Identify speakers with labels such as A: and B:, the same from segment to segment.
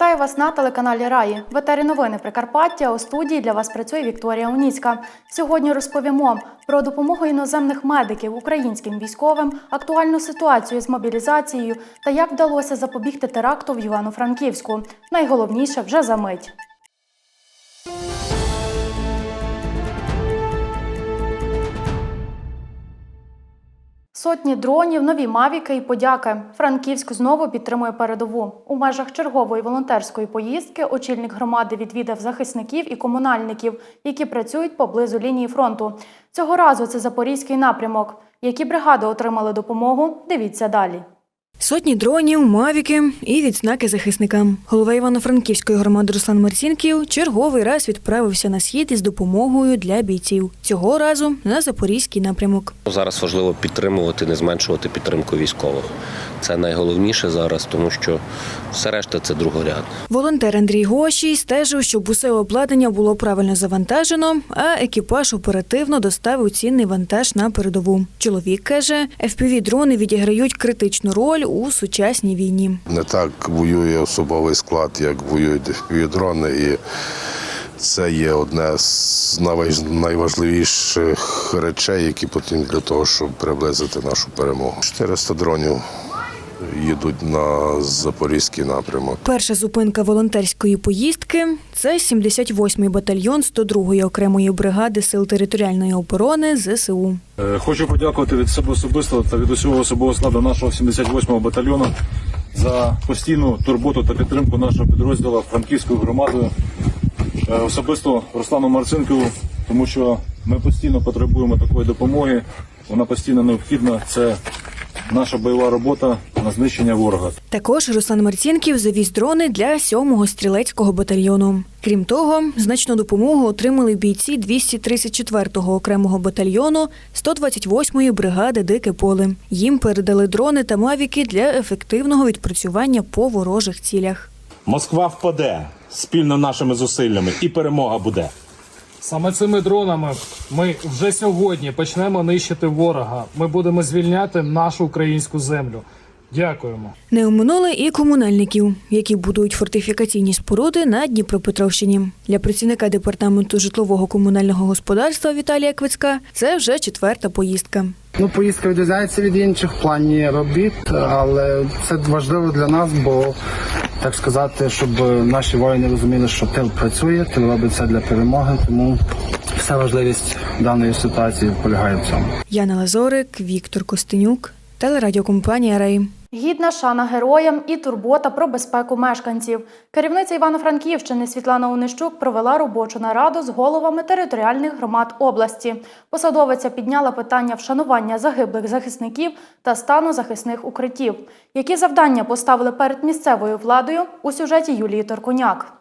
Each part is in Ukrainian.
A: Вітаю вас на телеканалі Раї. В новини Прикарпаття. У студії для вас працює Вікторія Уніцька. Сьогодні розповімо про допомогу іноземних медиків українським військовим, актуальну ситуацію з мобілізацією та як вдалося запобігти теракту в Івано-Франківську. Найголовніше вже за мить. Сотні дронів, нові мавіки і подяки. Франківськ знову підтримує передову. У межах чергової волонтерської поїздки очільник громади відвідав захисників і комунальників, які працюють поблизу лінії фронту. Цього разу це запорізький напрямок. Які бригади отримали допомогу? Дивіться далі.
B: Сотні дронів, мавіки і відзнаки захисникам. Голова Івано-Франківської громади Руслан Марцінків черговий раз відправився на схід із допомогою для бійців. Цього разу на запорізький напрямок.
C: Зараз важливо підтримувати, не зменшувати підтримку військових. Це найголовніше зараз, тому що все решта це другоряд.
B: Волонтер Андрій Гошій стежив, щоб усе обладнання було правильно завантажено, а екіпаж оперативно доставив цінний вантаж на передову. Чоловік каже, fpv дрони відіграють критичну роль у сучасній війні.
D: Не так воює особовий склад, як воюють дрони, і це є одне з найваж- найважливіших речей, які потрібні для того, щоб приблизити нашу перемогу. 400 дронів їдуть на запорізький напрямок.
B: Перша зупинка волонтерської поїздки це 78-й батальйон 102-ї окремої бригади сил територіальної оборони ЗСУ.
E: Е, Хочу подякувати від себе особисто та від усього особового складу нашого 78-го батальйону за постійну турботу та підтримку нашого підрозділу франківською громадою. Е, Особисто Руслану Марцинкову, тому що ми постійно потребуємо такої допомоги. Вона постійно необхідна. Це наша бойова робота на знищення ворога.
B: Також Руслан Марцінків завіз дрони для 7-го стрілецького батальйону. Крім того, значну допомогу отримали бійці 234-го окремого батальйону 128-ї бригади Дике поле. Їм передали дрони та мавіки для ефективного відпрацювання по ворожих цілях.
F: Москва впаде спільно нашими зусиллями, і перемога буде.
G: Саме цими дронами ми вже сьогодні почнемо нищити ворога. Ми будемо звільняти нашу українську землю. Дякуємо.
B: Не оминули і комунальників, які будують фортифікаційні споруди на Дніпропетровщині. Для працівника департаменту житлового комунального господарства Віталія Квицька це вже четверта поїздка.
H: Ну, поїздка відрізняється від інших в плані робіт, але це важливо для нас, бо так сказати, щоб наші воїни розуміли, що тил працює, тил робить це для перемоги, тому вся важливість даної ситуації полягає в цьому.
B: Яна Лазорик, Віктор Костенюк, телерадіокомпанія Рей.
A: Гідна шана героям і турбота про безпеку мешканців. Керівниця Івано-Франківщини Світлана Онищук провела робочу нараду з головами територіальних громад області. Посадовиця підняла питання вшанування загиблих захисників та стану захисних укриттів. Які завдання поставили перед місцевою владою у сюжеті Юлії Торкуняк.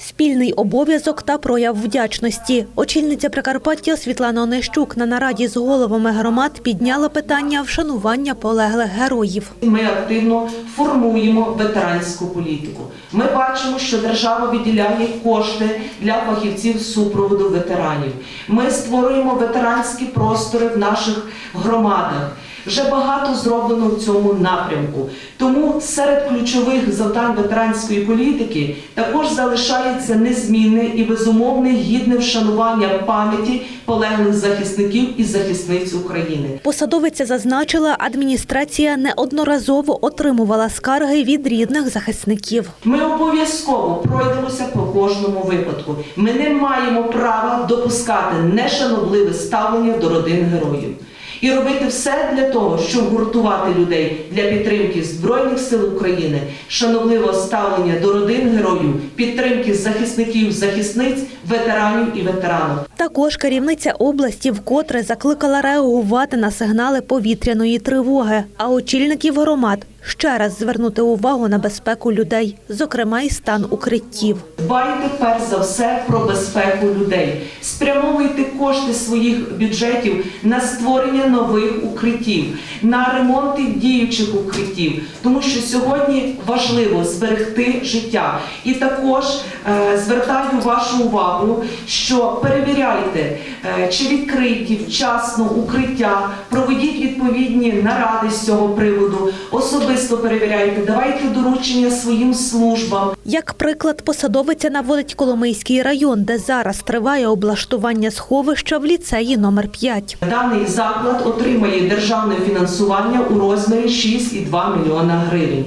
I: Спільний обов'язок та прояв вдячності. Очільниця Прикарпаття Світлана Онищук на нараді з головами громад підняла питання вшанування полеглих героїв.
J: Ми активно формуємо ветеранську політику. Ми бачимо, що держава виділяє кошти для фахівців супроводу ветеранів. Ми створюємо ветеранські простори в наших громадах. Вже багато зроблено в цьому напрямку. Тому серед ключових завдань ветеранської політики також залишається незмінне і безумовне гідне вшанування пам'яті полеглих захисників і захисниць України.
I: Посадовиця зазначила, адміністрація неодноразово отримувала скарги від рідних захисників.
J: Ми обов'язково пройдемося по кожному випадку. Ми не маємо права допускати нешанобливе ставлення до родин героїв. І робити все для того, щоб гуртувати людей для підтримки Збройних сил України, шановливого ставлення до родин героїв, підтримки захисників, захисниць, ветеранів і ветеранок.
I: Також керівниця області вкотре закликала реагувати на сигнали повітряної тривоги, а очільників громад, ще раз звернути увагу на безпеку людей, зокрема і стан укриттів.
J: Дбайте перш за все про безпеку людей. Спрямовуйте кошти своїх бюджетів на створення нових укриттів, на ремонти діючих укриттів, тому що сьогодні важливо зберегти життя. І також е, звертаю вашу увагу, що перевіряйте, е, чи відкриті вчасно укриття, проведіть відповідні наради з цього приводу, особисто перевіряйте, давайте доручення своїм службам.
I: Як приклад, посадовиця наводить Коломийський район, де зараз триває облаштування сховища в ліцеї номер 5.
J: Даний заклад отримає державне фінансування у розмірі 6,2 мільйона гривень.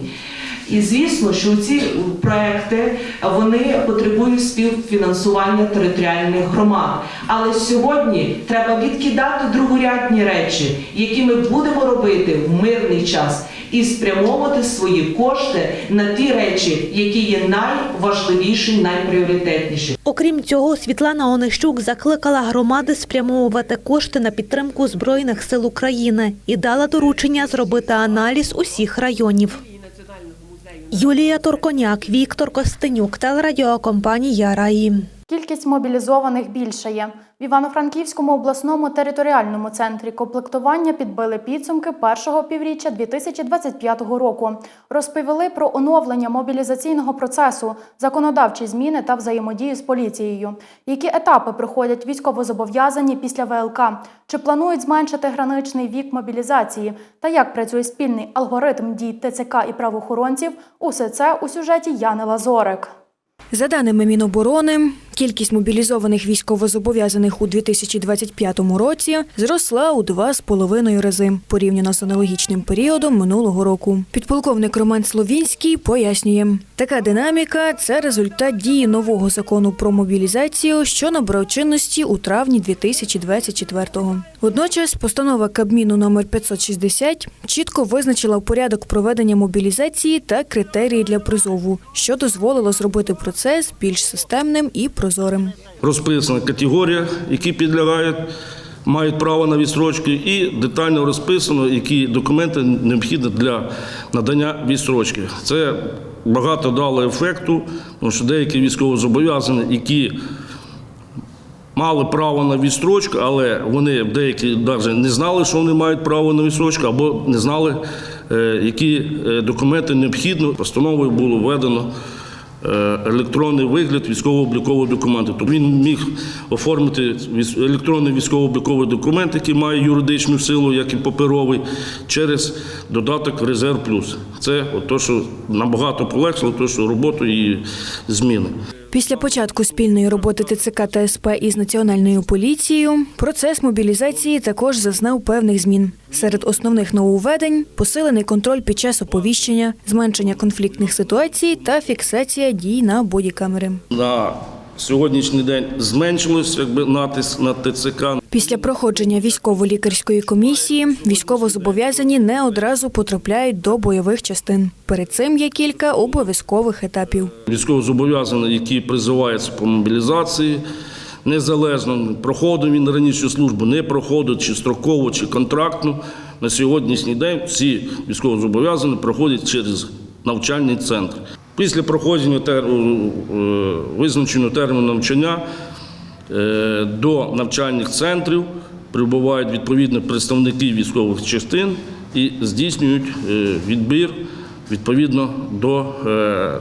J: І звісно, що ці проекти вони потребують співфінансування територіальних громад. Але сьогодні треба відкидати другорядні речі, які ми будемо робити в мирний час, і спрямовувати свої кошти на ті речі, які є найважливіші, найпріоритетніші.
I: Окрім цього, Світлана Онищук закликала громади спрямовувати кошти на підтримку Збройних сил України і дала доручення зробити аналіз усіх районів. Юлія Турконяк, Віктор Костенюк, телерадіокомпанія Раї.
A: Кількість мобілізованих більшає. В Івано-Франківському обласному територіальному центрі комплектування підбили підсумки першого півріччя 2025 року. Розповіли про оновлення мобілізаційного процесу, законодавчі зміни та взаємодію з поліцією. Які етапи проходять військовозобов'язані після ВЛК? Чи планують зменшити граничний вік мобілізації? Та як працює спільний алгоритм дій ТЦК і правоохоронців? Усе це у сюжеті Яни Лазорик.
B: За даними Міноборони, кількість мобілізованих військовозобов'язаних у 2025 році зросла у два з половиною рази порівняно з аналогічним періодом минулого року. Підполковник Роман Словінський пояснює, така динаміка це результат дії нового закону про мобілізацію, що набрав чинності у травні 2024-го. Водночас постанова Кабміну номер 560 чітко визначила порядок проведення мобілізації та критерії для призову, що дозволило зробити процес більш системним і прозорим.
K: розписана категорія, які підлягають, мають право на відстрочки, і детально розписано, які документи необхідні для надання відстрочки. Це багато дало ефекту, тому що деякі військовозобов'язані, які мали право на відстрочку, але вони деякі навіть не знали, що вони мають право на відстрочку, або не знали, е, які е, документи необхідні. Постановою було введено електронний вигляд військово-облікового документу. Тобто він міг оформити електронний військово-обліковий документ, який має юридичну силу, як і паперовий, через додаток Резерв Плюс. Це от то, що набагато полегшило, то, що роботу і зміни.
B: Після початку спільної роботи ТЦК та СП із національною поліцією процес мобілізації також зазнав певних змін. Серед основних нововведень посилений контроль під час оповіщення, зменшення конфліктних ситуацій та фіксація дій на бодікамери.
K: На сьогоднішній день зменшилось якби натиск на ТЦК.
B: Після проходження військово-лікарської комісії військовозобов'язані не одразу потрапляють до бойових частин. Перед цим є кілька обов'язкових етапів.
K: Військовозобов'язаний, які призиваються по мобілізації, незалежно проходив він раніше службу, не проходив, чи строкову, чи контрактну. На сьогоднішній день всі військовозобов'язані проходять через навчальний центр. Після проходження тер... е, визначеного терміну навчання е, до навчальних центрів прибувають відповідні представники військових частин і здійснюють е, відбір відповідно до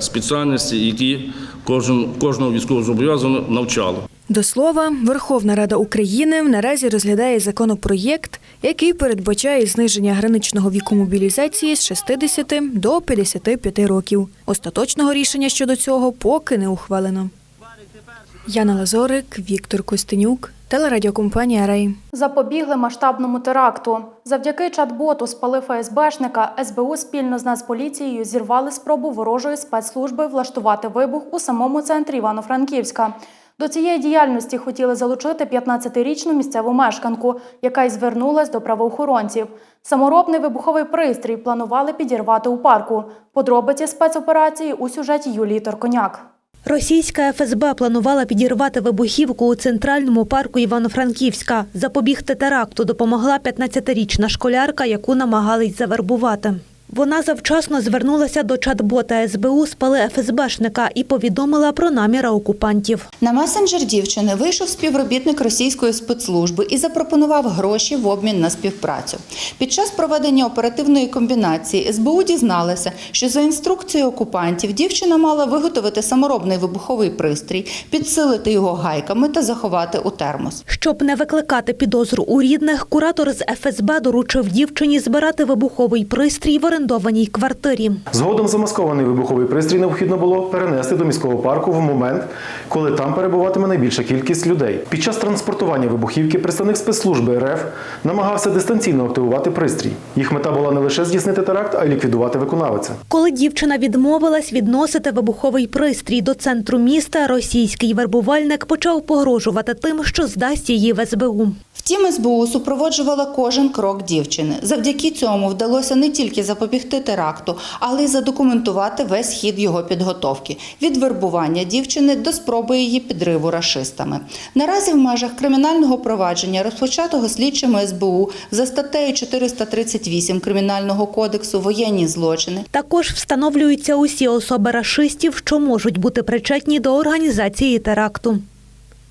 K: спеціальності, які кожного військовозобов'язаного навчали.
B: До слова, Верховна Рада України наразі розглядає законопроєкт, який передбачає зниження граничного віку мобілізації з 60 до 55 років. Остаточного рішення щодо цього поки не ухвалено. Яна Лазорик, Віктор Костенюк, телерадіокомпанія Рей.
A: Запобігли масштабному теракту. Завдяки чат-боту спали ФСБшника, СБУ спільно з Нацполіцією зірвали спробу ворожої спецслужби влаштувати вибух у самому центрі Івано-Франківська. До цієї діяльності хотіли залучити 15-річну місцеву мешканку, яка й звернулась до правоохоронців. Саморобний вибуховий пристрій планували підірвати у парку. Подробиці спецоперації у сюжеті Юлії Торконяк.
I: Російська ФСБ планувала підірвати вибухівку у центральному парку Івано-Франківська. Запобігти теракту допомогла 15-річна школярка, яку намагались завербувати. Вона завчасно звернулася до чат-бота СБУ спали ФСБшника і повідомила про наміри окупантів.
L: На месенджер дівчини вийшов співробітник російської спецслужби і запропонував гроші в обмін на співпрацю. Під час проведення оперативної комбінації СБУ дізналася, що за інструкцією окупантів дівчина мала виготовити саморобний вибуховий пристрій, підсилити його гайками та заховати у термос.
I: Щоб не викликати підозру у рідних, куратор з ФСБ доручив дівчині збирати вибуховий пристрій в орендованій квартирі.
M: Згодом замаскований вибуховий пристрій необхідно було перенести до міського парку в момент, коли там перебуватиме найбільша кількість людей. Під час транспортування вибухівки представник спецслужби РФ намагався дистанційно активувати пристрій. Їх мета була не лише здійснити теракт, а й ліквідувати виконавця.
I: Коли дівчина відмовилась відносити вибуховий пристрій до центру міста, російський вербувальник почав погрожувати тим, що здасть її в СБУ.
L: Втім, СБУ супроводжувала кожен крок дівчини. Завдяки цьому вдалося не тільки запобігти теракту, але й задокументувати весь хід його підготовки від вербування дівчини до спроби її підриву рашистами. Наразі в межах кримінального провадження, розпочатого слідчими СБУ за статтею 438 Кримінального кодексу воєнні злочини,
I: Також встановлюються усі особи рашистів, що можуть бути причетні до організації теракту.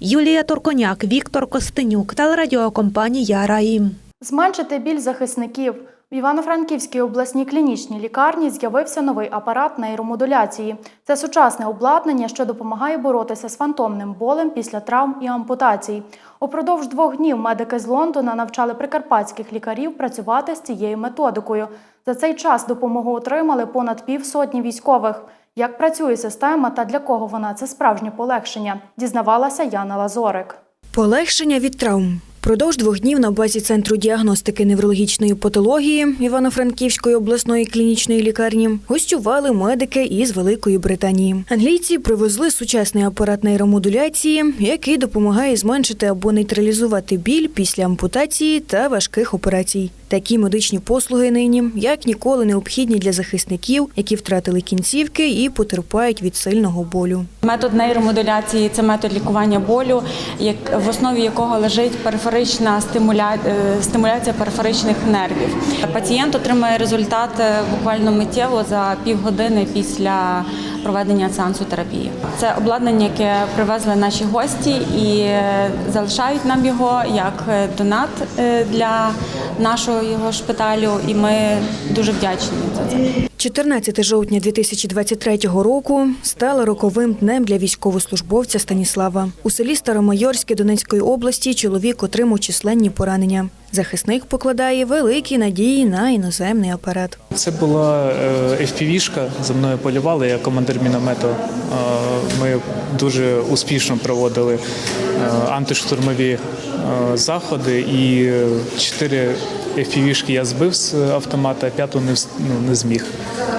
I: Юлія Торконяк, Віктор Костенюк, телерадіокомпанія Раїм.
A: Зменшити біль захисників. В Івано-Франківській обласній клінічній лікарні з'явився новий апарат нейромодуляції. Це сучасне обладнання, що допомагає боротися з фантомним болем після травм і ампутацій. Упродовж двох днів медики з Лондона навчали прикарпатських лікарів працювати з цією методикою. За цей час допомогу отримали понад півсотні військових. Як працює система та для кого вона це справжнє полегшення, дізнавалася Яна Лазорик.
B: Полегшення від травм. Продовж двох днів на базі центру діагностики неврологічної патології Івано-Франківської обласної клінічної лікарні гостювали медики із Великої Британії. Англійці привезли сучасний апарат нейромодуляції, який допомагає зменшити або нейтралізувати біль після ампутації та важких операцій. Такі медичні послуги нині як ніколи необхідні для захисників, які втратили кінцівки і потерпають від сильного болю.
N: Метод нейромодуляції це метод лікування болю, в основі якого лежить периферична стимуля... е, стимуляція периферичних нервів. Пацієнт отримає результат е, буквально миттєво за півгодини після проведення сеансу терапії. Це обладнання, яке привезли наші гості і е, залишають нам його як донат для нашого його шпиталю, і ми дуже вдячні за це.
B: 14 жовтня 2023 року стало роковим днем для військовослужбовця Станіслава. У селі Старомайорське Донецької області чоловік отримав численні поранення. Захисник покладає великі надії на іноземний апарат.
O: Це була е, FPV-шка, за мною полювали, я командир міномету. Е, Ми дуже успішно проводили е, антиштурмові е, заходи, і е, чотири FPV-шки я збив з автомата, п'яту не, ну, не зміг.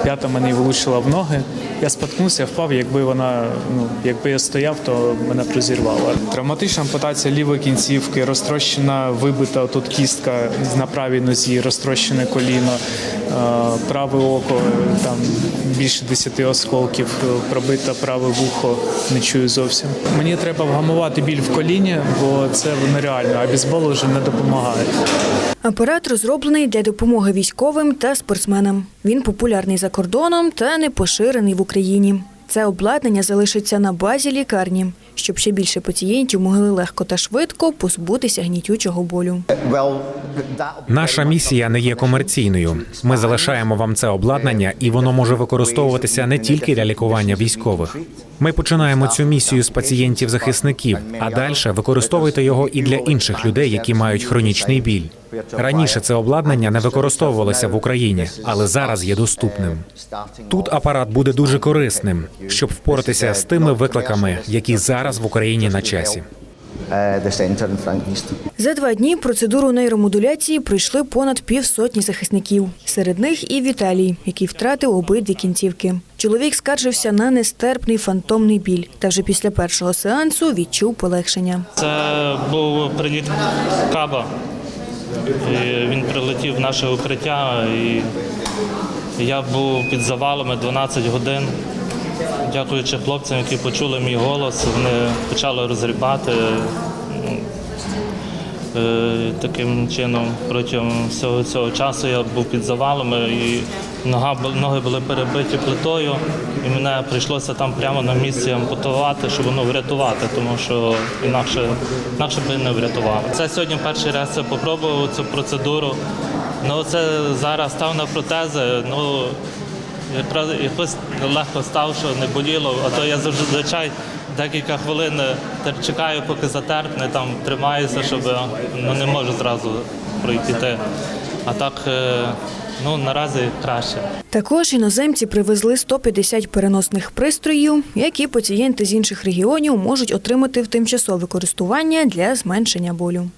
O: П'ята мене влучила в ноги. Я споткнувся, впав. Якби вона, ну якби я стояв, то мене б розірвало. Травматична ампутація лівої кінцівки, розтрощена, вибита тут кістка на правій нозі, розтрощене коліно, е, праве око, там більше 10 осколків, е, пробите праве вухо, не чую зовсім. Мені треба вгамувати біль в коліні, бо це нереально, а бейсбол вже не допомагає.
B: Апарат розроблений для допомоги військовим та спортсменам. Він популярний за кордоном та не поширений в Україні. Це обладнання залишиться на базі лікарні, щоб ще більше пацієнтів могли легко та швидко позбутися гнітючого болю.
P: Наша місія не є комерційною. Ми залишаємо вам це обладнання, і воно може використовуватися не тільки для лікування військових. Ми починаємо цю місію з пацієнтів захисників, а далі використовуйте його і для інших людей, які мають хронічний біль. Раніше це обладнання не використовувалося в Україні, але зараз є доступним. Тут апарат буде дуже корисним, щоб впоратися з тими викликами, які зараз в Україні на часі.
B: За два дні процедуру нейромодуляції пройшли понад півсотні захисників. Серед них і Віталій, який втратив обидві кінцівки. Чоловік скаржився на нестерпний фантомний біль, та вже після першого сеансу відчув полегшення.
Q: Це був приліт каба. І він прилетів в наше укриття, і я був під завалами 12 годин. Дякуючи хлопцям, які почули мій голос, вони почали розрібати. Е, Таким чином, протягом всього цього часу я був під завалами і Нога, ноги були перебиті плитою, і мене прийшлося там прямо на місці ампутувати, щоб воно врятувати, тому що інакше, інакше би не врятувало. Це сьогодні перший раз я попробував цю процедуру. Ну це зараз став на протези. Ну якось легко став, що не боліло, а то я зазвичай декілька хвилин е, чекаю, поки затерпне, там тримаюся, щоб ну, не можу зразу пройти. А так, е, ну наразі краще.
B: Також іноземці привезли 150 переносних пристроїв, які пацієнти з інших регіонів можуть отримати в тимчасове користування для зменшення болю.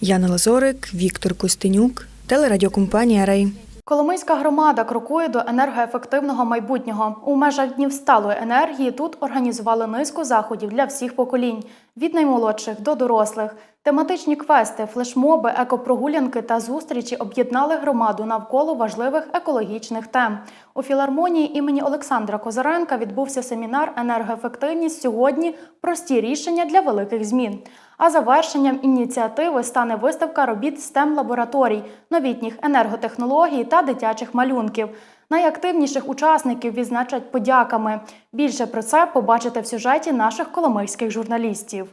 B: Яна Лазорик, Віктор Костенюк, телерадіокомпанія Рей.
A: Коломийська громада крокує до енергоефективного майбутнього. У межах днів сталої енергії тут організували низку заходів для всіх поколінь від наймолодших до дорослих. Тематичні квести, флешмоби, екопрогулянки та зустрічі об'єднали громаду навколо важливих екологічних тем. У філармонії імені Олександра Козаренка відбувся семінар Енергоефективність сьогодні прості рішення для великих змін. А завершенням ініціативи стане виставка робіт stem лабораторій, новітніх енерготехнологій та дитячих малюнків. Найактивніших учасників відзначать подяками. Більше про це побачите в сюжеті наших коломийських журналістів.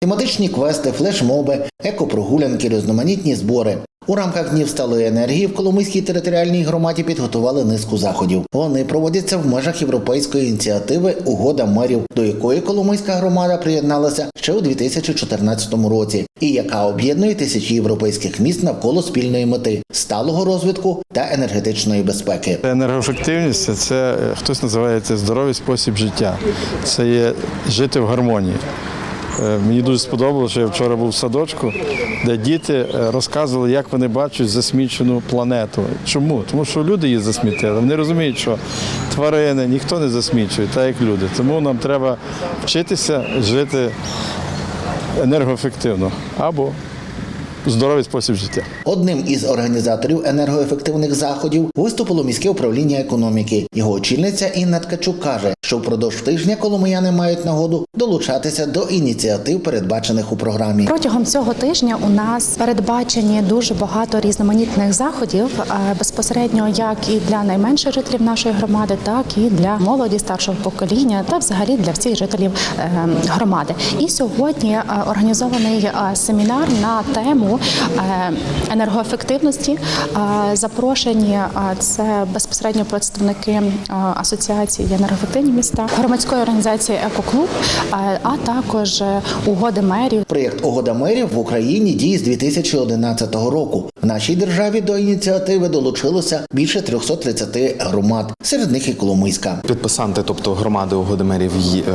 R: Тематичні квести, флешмоби, екопрогулянки, різноманітні збори. У рамках днів сталої енергії в Коломийській територіальній громаді підготували низку заходів. Вони проводяться в межах європейської ініціативи Угода мерів, до якої Коломийська громада приєдналася ще у 2014 році, і яка об'єднує тисячі європейських міст навколо спільної мети сталого розвитку та енергетичної безпеки.
S: Енергоефективність це е, хтось називає це здоровий спосіб життя. Це є жити в гармонії. Е, Мені дуже сподобалося, що я вчора був в садочку, де діти е, розказували, як вони бачать засмічену планету. Чому? Тому що люди її засмітили. Вони розуміють, що тварини ніхто не засмічує, так як люди. Тому нам треба вчитися жити енергоефективно або здоровий спосіб життя.
R: Одним із організаторів енергоефективних заходів виступило міське управління економіки. Його очільниця Інна Ткачук каже, що впродовж тижня коломияни мають нагоду долучатися до ініціатив, передбачених у програмі.
T: Протягом цього тижня у нас передбачені дуже багато різноманітних заходів е, безпосередньо як і для найменших жителів нашої громади, так і для молоді старшого покоління, та взагалі для всіх жителів е, громади. І сьогодні е, організований е, семінар на тему е, енергоефективності. Запрошені це безпосередньо представники асоціації енергоефективні міста, громадської організації Екоклуб, а також е, угоди мерів.
R: Проєкт Угода мерів в Україні діє з 2011 року. В нашій державі до ініціативи долучилося більше 330 громад, серед них і Коломийська.
U: Підписанти, тобто громади угоди мерів,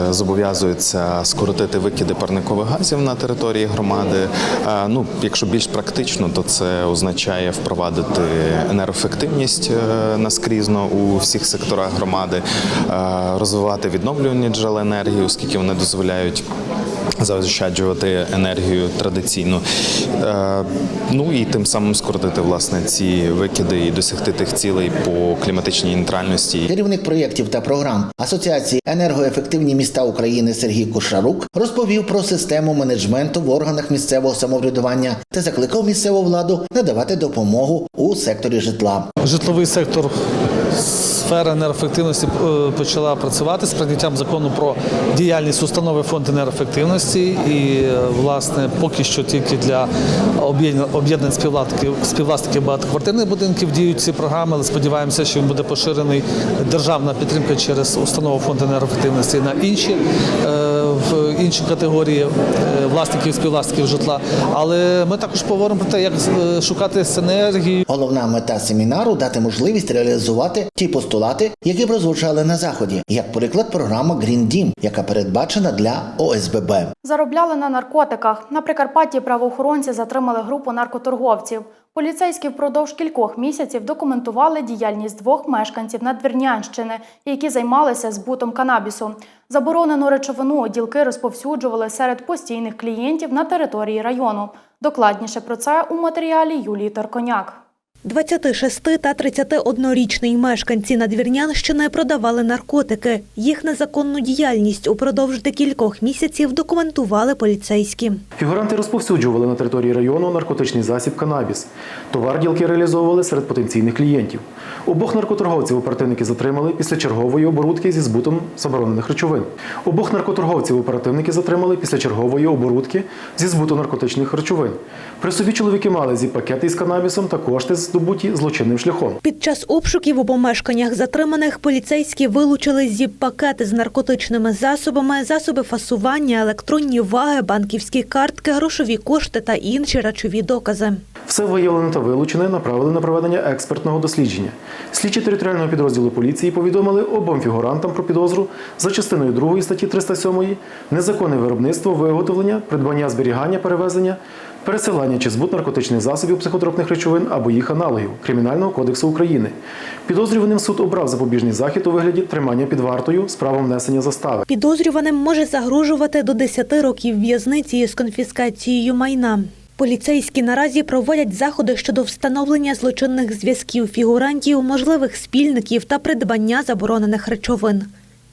U: е, зобов'язуються скоротити викиди парникових газів на території громади. Е, Ну, якщо більш практично, то це означає впровадити енергоефективність наскрізно у всіх секторах громади, розвивати відновлювані джерела енергії, оскільки вони дозволяють заощаджувати енергію традиційно. Е, Ну і тим самим скоротити власне ці викиди і досягти тих цілей по кліматичній нейтральності.
R: Керівник проєктів та програм Асоціації енергоефективні міста України Сергій Кошарук розповів про систему менеджменту в органах місцевого самоврядування та закликав місцеву владу надавати допомогу у секторі житла.
V: Житловий сектор сфера енергоефективності е, почала працювати з прийняттям закону про діяльність установи фонд енергоефективності. І е, власне поки що тільки для об'єднань співвласників співвласників багатоквартирних будинків діють ці програми. Але сподіваємося, що він буде поширений державна підтримка через установу фонд енергоефективності на інші е, інші категорії е, власників співвласників житла. Але ми також поговоримо про те, як е, шукати синергію.
R: Головна мета семінару дати можливість реалізувати ті постулати, які прозвучали на заході, як приклад програма Green Дім, яка передбачена для ОСББ.
A: Заробляли на наркотиках. На Прикарпатті правоохоронці затримали групу наркоторговців. Поліцейські впродовж кількох місяців документували діяльність двох мешканців Надвірнянщини, які займалися збутом канабісу. Заборонену речовину ділки розповсюджували серед постійних клієнтів на території району. Докладніше про це у матеріалі Юлії Торконяк.
I: 26 та 31-річний мешканці Надвірнянщини продавали наркотики. Їх незаконну діяльність упродовж декількох місяців документували поліцейські.
M: Фігуранти розповсюджували на території району наркотичний засіб канабіс. Товар ділки реалізовували серед потенційних клієнтів. Обох наркоторговців оперативники затримали після чергової оборудки зі збутом заборонених речовин. Обох наркоторговців оперативники затримали після чергової оборудки зі збуту наркотичних речовин. При собі чоловіки мали зі пакети із канабісом та кошти здобуті злочинним шляхом.
I: Під час обшуків у помешканнях затриманих поліцейські вилучили зіп-пакети з наркотичними засобами, засоби фасування, електронні ваги, банківські картки, грошові кошти та інші речові докази.
M: Все виявлене та вилучене направили на проведення експертного дослідження. Слідчі територіального підрозділу поліції повідомили обом фігурантам про підозру за частиною 2 статті 307 незаконне виробництво, виготовлення, придбання, зберігання, перевезення, пересилання чи збут наркотичних засобів психотропних речовин або їх аналогів Кримінального кодексу України. Підозрюваним суд обрав запобіжний захід у вигляді тримання під вартою з правом внесення застави.
I: Підозрюваним може загрожувати до 10 років в'язниці з конфіскацією майна. Поліцейські наразі проводять заходи щодо встановлення злочинних зв'язків фігурантів, можливих спільників та придбання заборонених речовин.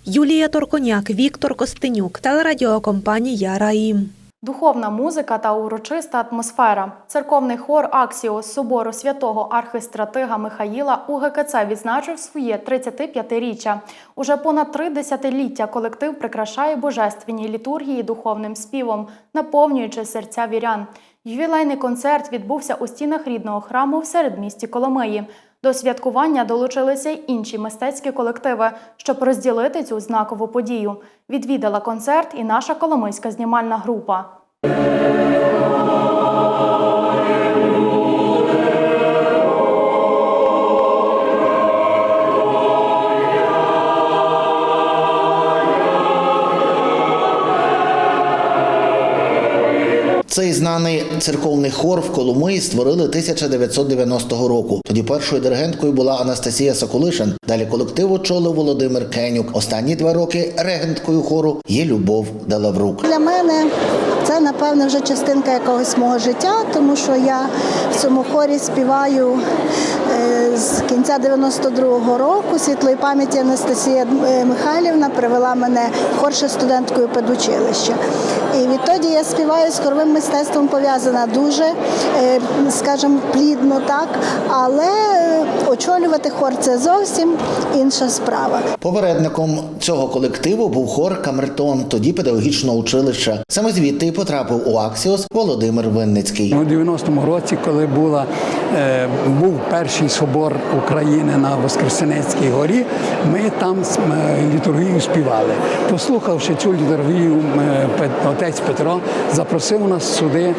I: Юлія Торконяк, Віктор Костенюк, телерадіокомпанія Раїм.
A: Духовна музика та урочиста атмосфера. Церковний хор Аксіос собору святого архистратига Михаїла у ГКЦ відзначив своє 35-річчя. Уже понад три десятиліття колектив прикрашає божественні літургії духовним співом, наповнюючи серця вірян. Ювілейний концерт відбувся у стінах рідного храму в середмісті Коломиї. До святкування долучилися й інші мистецькі колективи, щоб розділити цю знакову подію. Відвідала концерт і наша коломийська знімальна група.
R: Цей знаний церковний хор в Коломиї створили 1990 року. Тоді першою диригенткою була Анастасія Соколишин. Далі колектив очолив Володимир Кенюк. Останні два роки регенткою хору є Любов Далаврук.
W: Для мене це напевне вже частинка якогось мого життя, тому що я в цьому хорі співаю з кінця 92-го року. Світлої пам'яті Анастасія е, Михайлівна привела мене хорше студенткою педучилища. І відтоді я співаю з хоровим мистецтвом пов'язана дуже, е, скажімо, плідно так, але очолювати хор це зовсім інша справа.
R: Попередником цього колективу був хор Камертон, тоді педагогічного училища. Саме звідти потрапив у Аксіос Володимир Винницький.
X: У 90-му році, коли була, е, був перший собор України на Воскресенецькій горі, ми там е, літургію співали. Послухавши цю літургію, е, отець Петро запросив нас сюди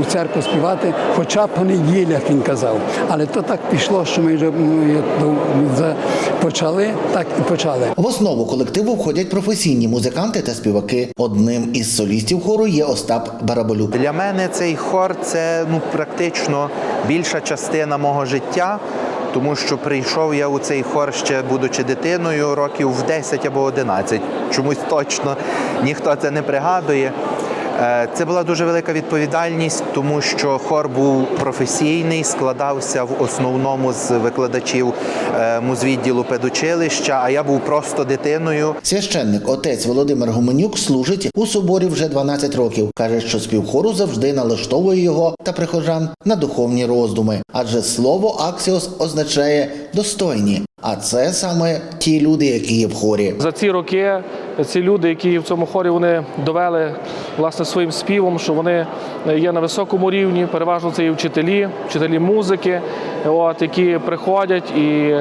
X: у церкву співати, хоча б по неділях він казав. Але то так пішло, що ми вже ну, як, ну, за- почали, так і почали.
R: В основу колективу входять професійні музиканти та співаки. Одним із солістів хору є Остап Бараболюк.
Y: Для мене цей хор це ну практично більша частина мого життя, тому що прийшов я у цей хор ще будучи дитиною, років в 10 або 11. Чомусь точно ніхто це не пригадує. Е, Це була дуже велика відповідальність, тому що хор був професійний, складався в основному з викладачів е, музвідділу педучилища, а я був просто дитиною.
R: Священник отець Володимир Гуменюк служить у соборі вже 12 років. каже, що спів хору завжди налаштовує його та прихожан на духовні роздуми, адже слово аксіос означає достойні. А це саме ті люди, які є в хорі.
Z: За ці роки ці люди, які в цьому хорі, вони довели власне своїм співом, що вони є на високому рівні. Переважно це і вчителі, вчителі музики, от які приходять і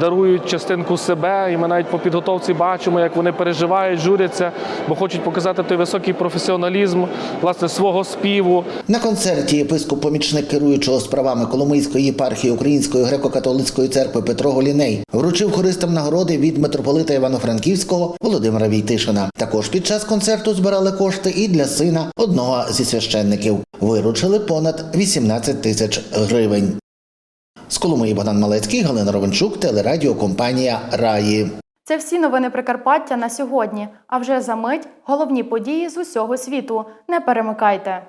Z: дарують частинку себе. І ми навіть по підготовці бачимо, як вони переживають, журяться, бо хочуть показати той високий професіоналізм власне свого співу.
R: На концерті єпископ помічник керуючого справами Коломийської єпархії Української греко-католицької церкви Петро Голіней вручив хористам нагороди від митрополита Івано-Франківського Володимира Війтишина. Також під час концерту збирали кошти і для сина одного зі священників. Виручили понад 18 тисяч гривень. З Коломиї Богдан Малецький, Галина Ровенчук, телерадіокомпанія Раї.
A: Це всі новини Прикарпаття на сьогодні. А вже за мить головні події з усього світу. Не перемикайте.